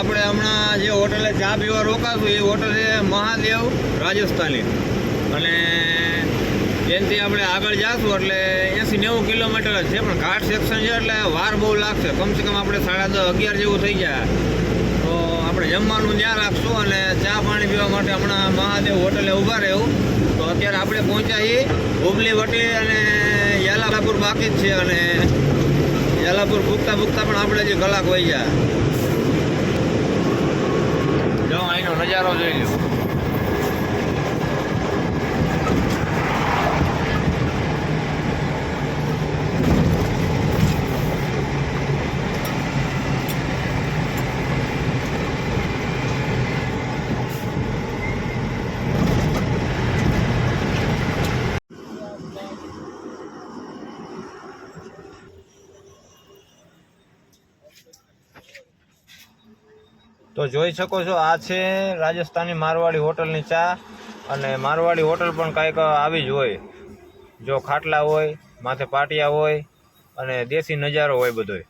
આપણે હમણાં જે હોટલે ચા પીવા રોકાશું, એ હોટલ છે મહાદેવ રાજસ્થાની. અને એનાથી આપણે આગળ જાશું, એટલે એંસી નેવું કિલોમીટર જ છે, પણ ઘાટ સેક્શન છે એટલે વાર બહુ લાગશે. કમસે કમ આપણે સાડા દસ અગિયાર જેવું થઈ જાય તો આપણે જમવાનું ત્યાં રાખશું અને ચા પાણી પીવા માટે હમણાં મહાદેવ હોટલે ઊભા રહેવું. તો અત્યારે આપણે પહોંચ્યા છીએ હુબલી વટી અને યાલાપુર બાકી જ છે અને યાલાપુર ભૂખતા ભૂખતા પણ આપણે જે કલાક વહી જાય અહીંનો નજારો જોઈ તો જોઈ શકો છો, આ છે રાજસ્થાની મારવાડી હોટલની ચા અને મારવાડી હોટલ પણ કાંઈક આવી જ હોય. જો ખાટલા હોય, માથે પાટિયા હોય અને દેશી નજારો હોય બધોય.